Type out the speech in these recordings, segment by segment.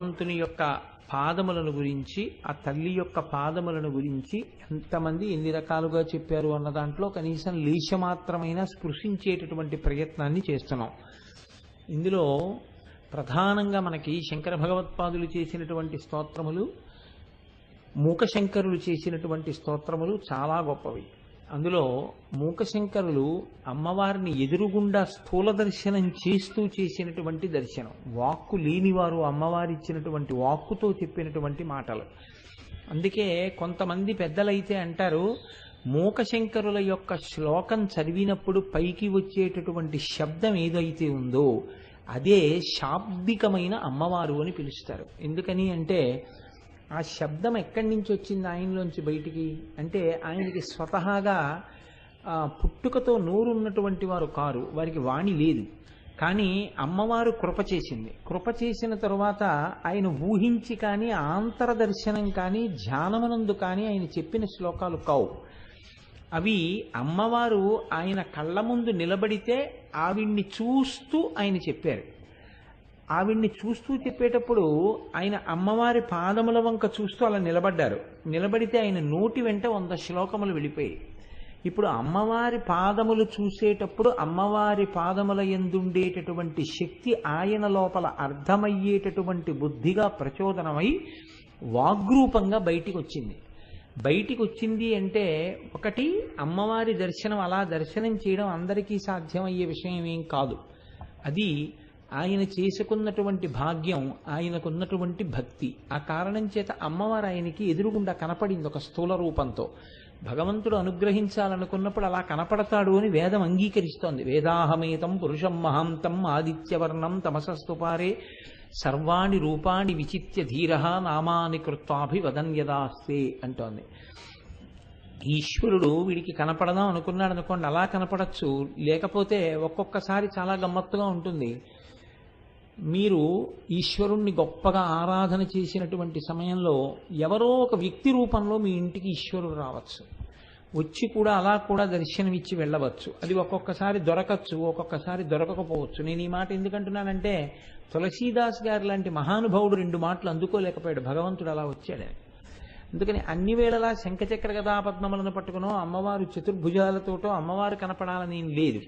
భగవంతుని యొక్క పాదములను గురించి ఆ తల్లి యొక్క పాదములను గురించి ఎంతమంది ఎన్ని రకాలుగా చెప్పారు అన్న దాంట్లో కనీసం లేశమాత్రమైన స్పృశించేటటువంటి ప్రయత్నాన్ని చేస్తున్నాం. ఇందులో ప్రధానంగా మనకి శంకర భగవత్పాదులు చేసినటువంటి స్తోత్రములు మూకశంకరులు చేసినటువంటి స్తోత్రములు చాలా గొప్పవి. అందులో మూకశంకరులు అమ్మవారిని ఎదురుగుండా స్థూల దర్శనం చేస్తూ చేసినటువంటి దర్శనం. వాక్కు లేనివారు అమ్మవారి ఇచ్చినటువంటి వాక్కుతో చెప్పినటువంటి మాటలు. అందుకే కొంతమంది పెద్దలైతే అంటారు మూకశంకరుల యొక్క శ్లోకం చదివినప్పుడు పైకి వచ్చేటటువంటి శబ్దం ఏదైతే ఉందో అదే శాబ్దికమైన అమ్మవారు అని పిలుస్తారు. ఎందుకని అంటే ఆ శబ్దం ఎక్కడి నుంచి వచ్చింది ఆయనలోంచి బయటికి? అంటే ఆయనకి స్వతహాగా పుట్టుకతో నోరు ఉన్నటువంటి వారు కారు వారికి వాణి లేదు. కానీ అమ్మవారు కృప చేసింది. కృప చేసిన తరువాత ఆయన ఊహించి కానీ ఆంతరదర్శనం కానీ ధ్యానమునందు కానీ ఆయన చెప్పిన శ్లోకాలు కావు. అవి అమ్మవారు ఆయన కళ్ళ ముందు నిలబడితే ఆవిడ్ని చూస్తూ ఆయన చెప్పారు. ఆవిడ్ని చూస్తూ చెప్పేటప్పుడు ఆయన అమ్మవారి పాదముల వంక చూస్తూ అలా నిలబడ్డారు. నిలబడితే ఆయన నోటి వెంట వంద శ్లోకములు వెళ్ళిపోయాయి. ఇప్పుడు అమ్మవారి పాదములు చూసేటప్పుడు అమ్మవారి పాదముల ఎందుండేటటువంటి శక్తి ఆయన లోపల అర్థమయ్యేటటువంటి బుద్ధిగా ప్రచోదనమై వాగ్రూపంగా బయటికి వచ్చింది బయటికి వచ్చింది అంటే ఒకటి అమ్మవారి దర్శనం అలా దర్శనం చేయడం అందరికీ సాధ్యమయ్యే విషయం ఏం కాదు. అది ఆయన చేసుకున్నటువంటి భాగ్యం ఆయనకున్నటువంటి భక్తి ఆ కారణం చేత అమ్మవారు ఆయనకి ఎదురుగుండా కనపడింది ఒక స్థూల రూపంతో. భగవంతుడు అనుగ్రహించాలనుకున్నప్పుడు అలా కనపడతాడు అని వేదం అంగీకరిస్తోంది. వేదాహమేతం పురుషం మహాంతం ఆదిత్యవర్ణం తమసస్తుపారే సర్వాణి రూపాణి విచిత్య ధీర నామాని కృత్వాభివదన్యదాస్తే అంటోంది. ఈశ్వరుడు వీడికి కనపడదాం అనుకున్నాడు అనుకోండి అలా కనపడచ్చు. లేకపోతే ఒక్కొక్కసారి చాలా గమ్మత్తుగా ఉంటుంది. మీరు ఈశ్వరుణ్ణి గొప్పగా ఆరాధన చేసినటువంటి సమయంలో ఎవరో ఒక వ్యక్తి రూపంలో మీ ఇంటికి ఈశ్వరుడు రావచ్చు. వచ్చి కూడా అలా కూడా దర్శనమిచ్చి వెళ్ళవచ్చు. అది ఒక్కొక్కసారి దొరకచ్చు ఒక్కొక్కసారి దొరకకపోవచ్చు. నేను ఈ మాట ఎందుకంటున్నానంటే తులసీదాస్ గారు లాంటి మహానుభావుడు రెండు మాటలు అందుకోలేకపోయాడు. భగవంతుడు అలా వచ్చాడని అందుకని అన్ని వేళలా శంఖచక్ర గదా పద్మములను పట్టుకునో అమ్మవారు చతుర్భుజాలతోటో అమ్మవారు కనపడాలని ఏం లేదు.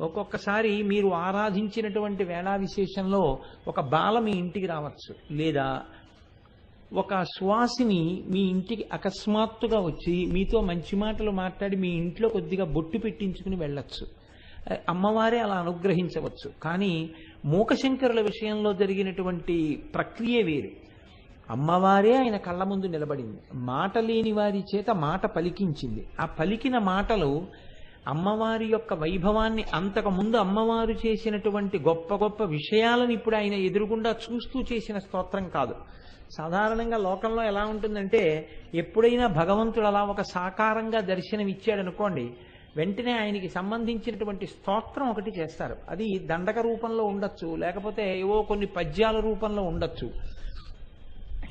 ఒక్కొక్కసారి మీరు ఆరాధించినటువంటి వేళా విశేషంలో ఒక బాల మీ ఇంటికి రావచ్చు. లేదా ఒక శ్వాసిని మీ ఇంటికి అకస్మాత్తుగా వచ్చి మీతో మంచి మాటలు మాట్లాడి మీ ఇంట్లో కొద్దిగా బొట్టు పెట్టించుకుని వెళ్ళొచ్చు. అమ్మవారే అలా అనుగ్రహించవచ్చు. కానీ మూకశంకరుల విషయంలో జరిగినటువంటి ప్రక్రియ వేరు. అమ్మవారే ఆయన కళ్ళ ముందు నిలబడింది. మాట లేని వారి చేత మాట పలికించింది. ఆ పలికిన మాటలు అమ్మవారి యొక్క వైభవాన్ని అంతకు ముందు అమ్మవారు చేసినటువంటి గొప్ప గొప్ప విషయాలను ఇప్పుడు ఆయన ఎదురుగుండా చూస్తూ చేసిన స్తోత్రం కాదు. సాధారణంగా లోకంలో ఎలా ఉంటుందంటే ఎప్పుడైనా భగవంతుడు అలా ఒక సాకారంగా దర్శనం ఇచ్చాడనుకోండి వెంటనే ఆయనకి సంబంధించినటువంటి స్తోత్రం ఒకటి చేస్తారు. అది దండక రూపంలో ఉండొచ్చు లేకపోతే ఏవో కొన్ని పద్యాల రూపంలో ఉండొచ్చు.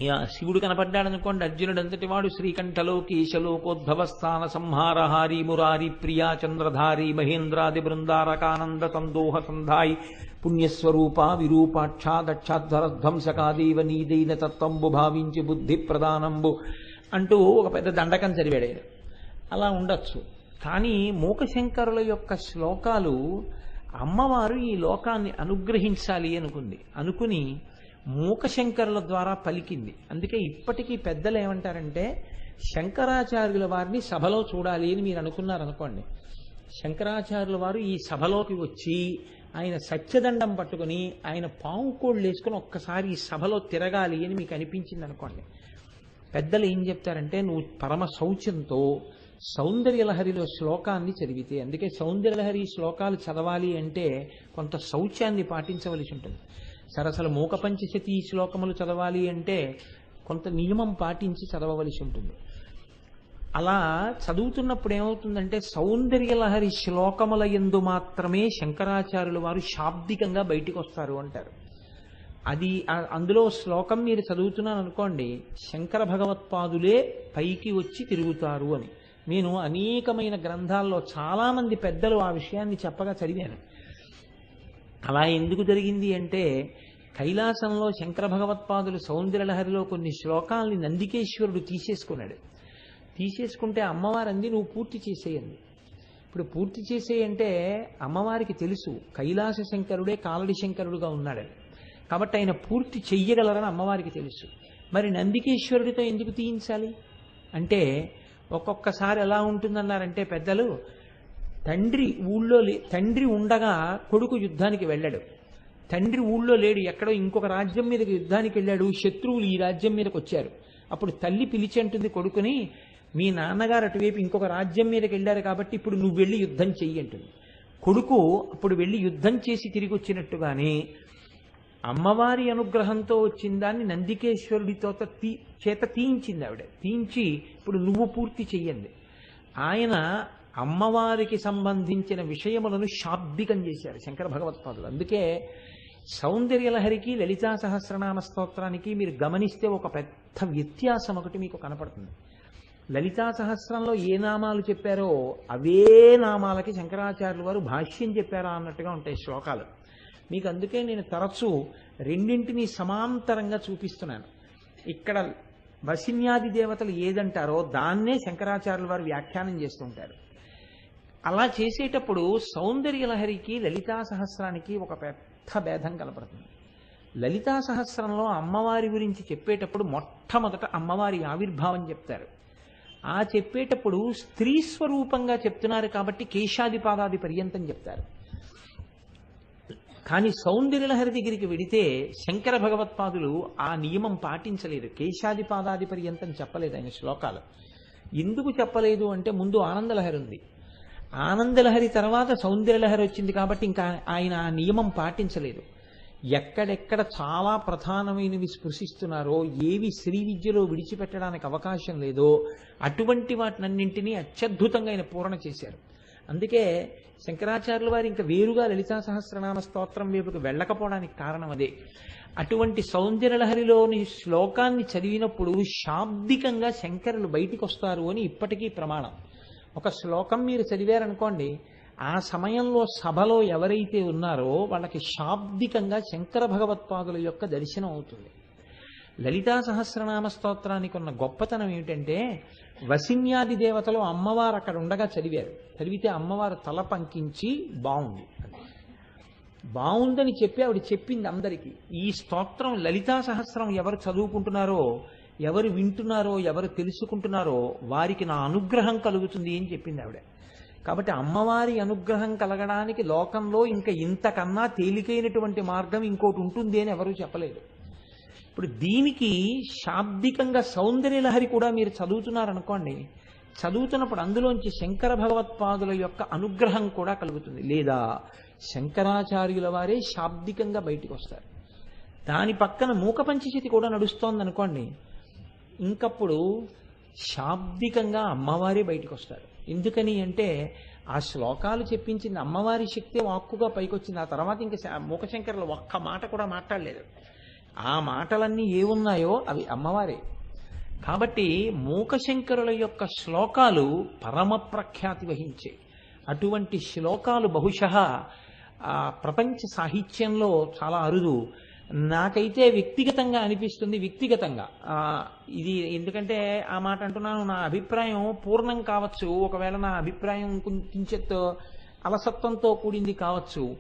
శివుడు కనపడ్డాడు అనుకోండి అర్జునుడు అంతటి వాడు శ్రీకంఠలోకి శలోకోద్భవస్థాన సంహారహారి మురారి ప్రియా చంద్రధారి మహేంద్రాది బృందారకానంద సందోహ సంధాయి పుణ్యస్వరూప విరూపాక్ష దక్షాధ్వరధ్వంసకాదేవ నీదైన తత్వంబు భావించి బుద్ధి ప్రధానంబు అంటూ ఒక పెద్ద దండకం చదివాడు అలా ఉండొచ్చు. కానీ మూకశంకరుల యొక్క శ్లోకాలు అమ్మవారు ఈ లోకాన్ని అనుగ్రహించాలి అనుకుంది. అనుకుని మూకశంకరుల ద్వారా పలికింది. అందుకే ఇప్పటికీ పెద్దలు ఏమంటారంటే శంకరాచార్యుల వారిని సభలో చూడాలి అని మీరు అనుకున్నారనుకోండి. శంకరాచార్యుల వారు ఈ సభలోకి వచ్చి ఆయన సత్యదండం పట్టుకుని ఆయన పాము కోళ్ళు వేసుకుని ఒక్కసారి ఈ సభలో తిరగాలి అని మీకు అనిపించింది అనుకోండి పెద్దలు ఏం చెప్తారంటే నువ్వు పరమ శౌచ్యంతో సౌందర్యలహరిలో శ్లోకాన్ని చదివితే అందుకే సౌందర్యలహరి శ్లోకాలు చదవాలి అంటే కొంత శౌచ్యాన్ని పాటించవలసి ఉంటుంది. సరసల మూక పంచశతి శ్లోకములు చదవాలి అంటే కొంత నియమం పాటించి చదవవలసి ఉంటుంది. అలా చదువుతున్నప్పుడు ఏమవుతుందంటే సౌందర్యలహరి శ్లోకముల ఎందు మాత్రమే శంకరాచార్యులు వారు శాబ్దికంగా బయటికి వస్తారు అంటారు. అది అందులో శ్లోకం మీరు చదువుతున్నాను అనుకోండి శంకర భగవత్పాదులే పైకి వచ్చి తిరుగుతారు అని. నేను అనేకమైన గ్రంథాల్లో చాలామంది పెద్దలు ఆ విషయాన్ని చెప్పగా చదివాను. అలా ఎందుకు జరిగింది అంటే కైలాసంలో శంకర భగవత్పాదులు సౌందర్యలహరిలో కొన్ని శ్లోకాల్ని నందికేశ్వరుడు తీసేసుకున్నాడు. తీసేసుకుంటే అమ్మవారు అంది నువ్వు పూర్తి చేసేయండి ఇప్పుడు పూర్తి చేసేయంటే అమ్మవారికి తెలుసు కైలాస శంకరుడే కాలడి శంకరుడుగా ఉన్నాడని కాబట్టి ఆయన పూర్తి చెయ్యగలరని అమ్మవారికి తెలుసు. మరి నందికేశ్వరుడితో ఎందుకు తీయించాలి? అంటే ఒక్కొక్కసారి ఎలా ఉంటుందన్నారంటే పెద్దలు తండ్రి ఊళ్ళో లే తండ్రి ఉండగా కొడుకు యుద్ధానికి వెళ్ళాడు. తండ్రి ఊళ్ళో లేడు ఎక్కడో ఇంకొక రాజ్యం మీదకి యుద్ధానికి వెళ్ళాడు శత్రువులు ఈ రాజ్యం మీదకి వచ్చారు. అప్పుడు తల్లి పిలిచి అంటుంది కొడుకుని మీ నాన్నగారు అటువైపు ఇంకొక రాజ్యం మీదకి వెళ్ళారు కాబట్టి ఇప్పుడు నువ్వు వెళ్ళి యుద్ధం చెయ్యి అంటుంది. కొడుకు అప్పుడు వెళ్ళి యుద్ధం చేసి తిరిగి వచ్చినట్టుగానే అమ్మవారి అనుగ్రహంతో వచ్చిన దాన్ని నందికేశ్వరుడితో తీ చేత తీయించింది ఆవిడ. తీయించి ఇప్పుడు నువ్వు పూర్తి చెయ్యండి ఆయన అమ్మవారికి సంబంధించిన విషయములను శాబ్దికం చేశారు శంకర భగవత్పాదులు. అందుకే సౌందర్యలహరికి లలితా సహస్రనామ స్తోత్రానికి మీరు గమనిస్తే ఒక పెద్ద వ్యత్యాసం ఒకటి మీకు కనపడుతుంది. లలితా సహస్రంలో ఏ నామాలు చెప్పారో అవే నామాలకి శంకరాచార్యులు వారు భాష్యం చెప్పారా అన్నట్టుగా ఉంటాయి శ్లోకాలు. మీకు అందుకే నేను తరచూ రెండింటినీ సమాంతరంగా చూపిస్తున్నాను. ఇక్కడ వసిన్యాది దేవతలు ఏదంటారో దాన్నే శంకరాచార్యుల వారు వ్యాఖ్యానం చేస్తుంటారు. అలా చేసేటప్పుడు సౌందర్యలహరికి లలితా సహస్రానికి ఒక పెద్ద భేదం కనపడుతుంది. లలితా సహస్రంలో అమ్మవారి గురించి చెప్పేటప్పుడు మొట్టమొదట అమ్మవారి ఆవిర్భావం చెప్తారు. ఆ చెప్పేటప్పుడు స్త్రీ స్వరూపంగా చెప్తున్నారు కాబట్టి కేశాది పాదాది పర్యంతం చెప్తారు. కానీ సౌందర్యలహరి దగ్గరికి వెడితే శంకర భగవత్పాదులు ఆ నియమం పాటించలేదు. కేశాది పాదాది పర్యంతం చెప్పలేదు ఆయన శ్లోకాలు. ఎందుకు చెప్పలేదు అంటే ముందు ఆనందలహరి ఉంది. ఆనందలహరి తర్వాత సౌందర్యలహరి వచ్చింది కాబట్టి ఇంకా ఆయన ఆ నియమం పాటించలేదు. ఎక్కడెక్కడ చాలా ప్రధానమైనవి స్పృశిస్తున్నారో ఏవి శ్రీ విద్యలో విడిచిపెట్టడానికి అవకాశం లేదో అటువంటి వాటినన్నింటినీ అత్యద్భుతంగా ఆయన పూరణ చేశారు. అందుకే శంకరాచార్యుల వారు ఇంకా వేరుగా లలితా సహస్రనామ స్తోత్రం వైపుకి వెళ్ళకపోవడానికి కారణం అదే. అటువంటి సౌందర్యలహరిలోని శ్లోకాన్ని చదివినప్పుడు శాబ్దికంగా శంకరులు బయటికి వస్తారు అని ఇప్పటికీ ప్రమాణం. ఒక శ్లోకం మీరు చదివారనుకోండి ఆ సమయంలో సభలో ఎవరైతే ఉన్నారో వాళ్ళకి శాబ్దికంగా శంకర భగవత్పాదుల యొక్క దర్శనం అవుతుంది. లలితా సహస్రనామ స్తోత్రానికి ఉన్న గొప్పతనం ఏమిటంటే వసిన్యాది దేవతలు అమ్మవారు అక్కడ ఉండగా చదివారు. చదివితే అమ్మవారు తల పంకించి బాగుంది బాగుందని చెప్పి ఆవిడ చెప్పింది అందరికీ. ఈ స్తోత్రం లలితా సహస్రం ఎవరు చదువుకుంటున్నారో ఎవరు వింటున్నారో ఎవరు తెలుసుకుంటున్నారో వారికి నా అనుగ్రహం కలుగుతుంది అని చెప్పింది ఆవిడ. కాబట్టి అమ్మవారి అనుగ్రహం కలగడానికి లోకంలో ఇంకా ఇంతకన్నా తేలికైనటువంటి మార్గం ఇంకోటి ఉంటుంది అని ఎవరూ చెప్పలేదు. ఇప్పుడు దీనికి శాబ్దికంగా సౌందర్యలహరి కూడా మీరు చదువుతున్నారనుకోండి చదువుతున్నప్పుడు అందులోంచి శంకర భగవత్పాదుల యొక్క అనుగ్రహం కూడా కలుగుతుంది. లేదా శంకరాచార్యుల వారే శాబ్దికంగా బయటికి వస్తారు. దాని పక్కన మూక పంచశతి కూడా నడుస్తోంది అనుకోండి ఇంకప్పుడు శాబ్దికంగా అమ్మవారే బయటకు వస్తారు ఎందుకని అంటే ఆ శ్లోకాలు చెప్పించింది అమ్మవారి శక్తి వాక్కుగా పైకొచ్చింది. ఆ తర్వాత ఇంకా మూకశంకరులు ఒక్క మాట కూడా మాట్లాడలేదు. ఆ మాటలన్నీ ఏమున్నాయో అవి అమ్మవారే. కాబట్టి మూకశంకరుల యొక్క శ్లోకాలు పరమ ప్రఖ్యాతి వహించే. అటువంటి శ్లోకాలు బహుశ ప్రపంచ సాహిత్యంలో చాలా అరుదు. నాకైతే వ్యక్తిగతంగా అనిపిస్తుంది వ్యక్తిగతంగా. ఇది ఎందుకంటే ఆ మాట అంటున్నాను నా అభిప్రాయం పూర్ణం కావచ్చు. ఒకవేళ నా అభిప్రాయం కించెత్ అలసత్వంతో కూడింది కావచ్చు.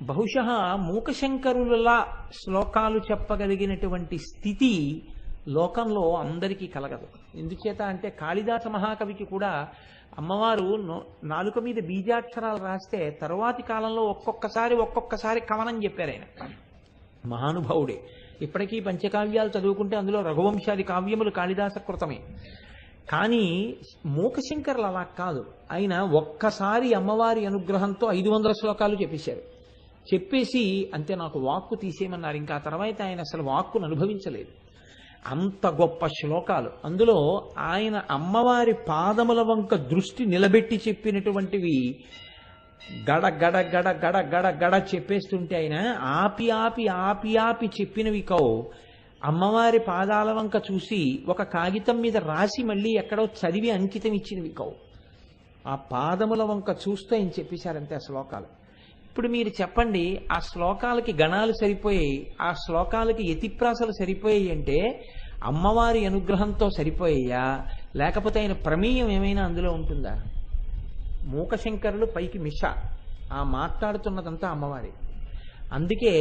బహుశా మూకశంకరుల శ్లోకాలు చెప్పగలిగినటువంటి స్థితి లోకంలో అందరికీ కలగదు. ఎందుచేత అంటే కాళిదాస మహాకవికి కూడా అమ్మవారు నాలుక మీద బీజాక్షరాలు రాస్తే తరువాతి కాలంలో ఒక్కొక్కసారి ఒక్కొక్కసారి కవనం చెప్పారు ఆయన. మహానుభావుడే. ఇప్పటికీ పంచకావ్యాలు చదువుకుంటే అందులో రఘువంశాది కావ్యములు కాళిదాస కృతమే కానీ మూకశంకర్లు అలా కాదు. ఆయన ఒక్కసారి అమ్మవారి అనుగ్రహంతో ఐదు వందల శ్లోకాలు చెప్పేశారు. చెప్పేసి అంతే నాకు వాక్కు తీసేయమన్నారు. ఇంకా తర్వాత ఆయన అసలు వాక్కును అనుభవించలేదు. అంత గొప్ప శ్లోకాలు. అందులో ఆయన అమ్మవారి పాదముల వంక దృష్టి నిలబెట్టి చెప్పినటువంటివి గడ గడ గడ గడ గడ గడ చెప్పేస్తుంటే ఆయన ఆపి ఆపి ఆపి ఆపి చెప్పినవి కావు. అమ్మవారి పాదాల వంక చూసి ఒక కాగితం మీద రాసి మళ్ళీ ఎక్కడో చదివి అంకితం ఇచ్చినవి కావు. ఆ పాదముల వంక చూస్తూ ఆయన చెప్పేశారంతే ఆ శ్లోకాలు. ఇప్పుడు మీరు చెప్పండి ఆ శ్లోకాలకి గణాలు సరిపోయాయి ఆ శ్లోకాలకి యతిప్రాసలు సరిపోయాయి అంటే అమ్మవారి అనుగ్రహంతో సరిపోయాయా? లేకపోతే ఆయన ప్రమేయం ఏమైనా అందులో ఉంటుందా? మూకశంకరులు పైకి మిష ఆ మాట్లాడుతున్నదంతా అమ్మవారి. అందుకే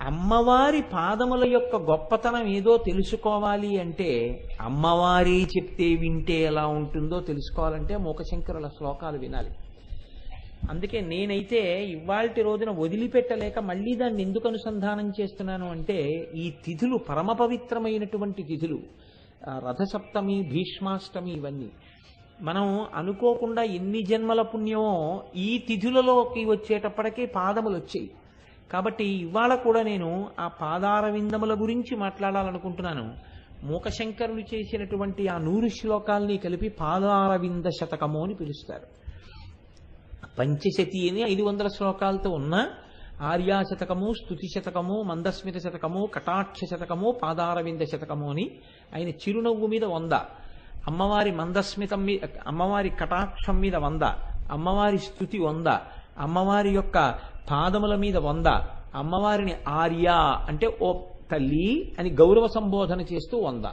అమ్మవారి పాదముల యొక్క గొప్పతనం ఏదో తెలుసుకోవాలి అంటే అమ్మవారి చెప్తే వింటే ఎలా ఉంటుందో తెలుసుకోవాలంటే మూకశంకరుల శ్లోకాలు వినాలి. అందుకే నేనైతే ఇవాల్టి రోజున వదిలిపెట్టలేక మళ్ళీ దాన్ని ఎందుకు అనుసంధానం చేస్తున్నాను అంటే ఈ తిథులు పరమ పవిత్రమైనటువంటి తిథులు రథసప్తమి భీష్మాష్టమి ఇవన్నీ. మనం అనుకోకుండా ఎన్ని జన్మల పుణ్యమో ఈ తిథులలోకి వచ్చేటప్పటికీ పాదములు వచ్చాయి. కాబట్టి ఇవాళ కూడా నేను ఆ పాదార విందముల గురించి మాట్లాడాలనుకుంటున్నాను. మూకశంకరులు చేసినటువంటి ఆ నూరు శ్లోకాల్ని కలిపి పాదార వింద శతకము అని పిలుస్తారు. పంచశతి అని ఐదు వందల శ్లోకాలతో ఉన్న ఆర్యా శతకము స్తుతి శతకము మందస్మిత శతకము కటాక్ష శతకము పాదారవింద శతకము అని ఆయన చిరునవ్వు మీద వంద. అమ్మవారి మందస్మితం మీద అమ్మవారి కటాక్షం మీద వంద అమ్మవారి స్థుతి వంద అమ్మవారి యొక్క పాదముల మీద వంద అమ్మవారిని ఆర్య అంటే ఓ తల్లి అని గౌరవ సంబోధన చేస్తూ వంద.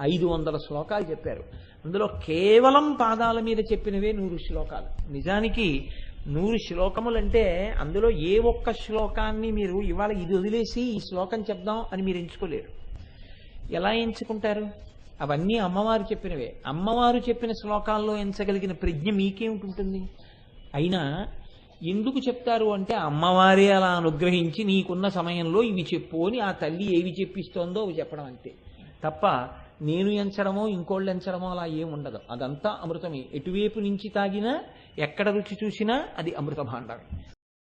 ఐదు వందల శ్లోకాలు చెప్పారు. అందులో కేవలం పాదాల మీద చెప్పినవే నూరు శ్లోకాలు. నిజానికి నూరు శ్లోకములంటే అందులో ఏ ఒక్క శ్లోకాన్ని మీరు ఇవాళ ఇది వదిలేసి ఈ శ్లోకం చెప్దాం అని మీరు ఎంచుకోలేరు. ఎలా ఎంచుకుంటారు? అవన్నీ అమ్మవారు చెప్పినవే. అమ్మవారు చెప్పిన శ్లోకాల్లో ఎంచగలిగిన ప్రజ్ఞ మీకేమిటి అయినా ఎందుకు చెప్తారు అంటే అమ్మవారే అలా అనుగ్రహించి నీకున్న సమయంలో ఇవి చెప్పు అని ఆ తల్లి ఏవి చెప్పిస్తోందో అవి చెప్పడం అంతే. తప్ప నేను ఎంచడమో ఇంకోళ్ళు ఎంచడమో అలా ఏం ఉండదు. అదంతా అమృతమే. ఎటువైపు నుంచి తాగినా ఎక్కడ రుచి చూసినా అది అమృత భాండమే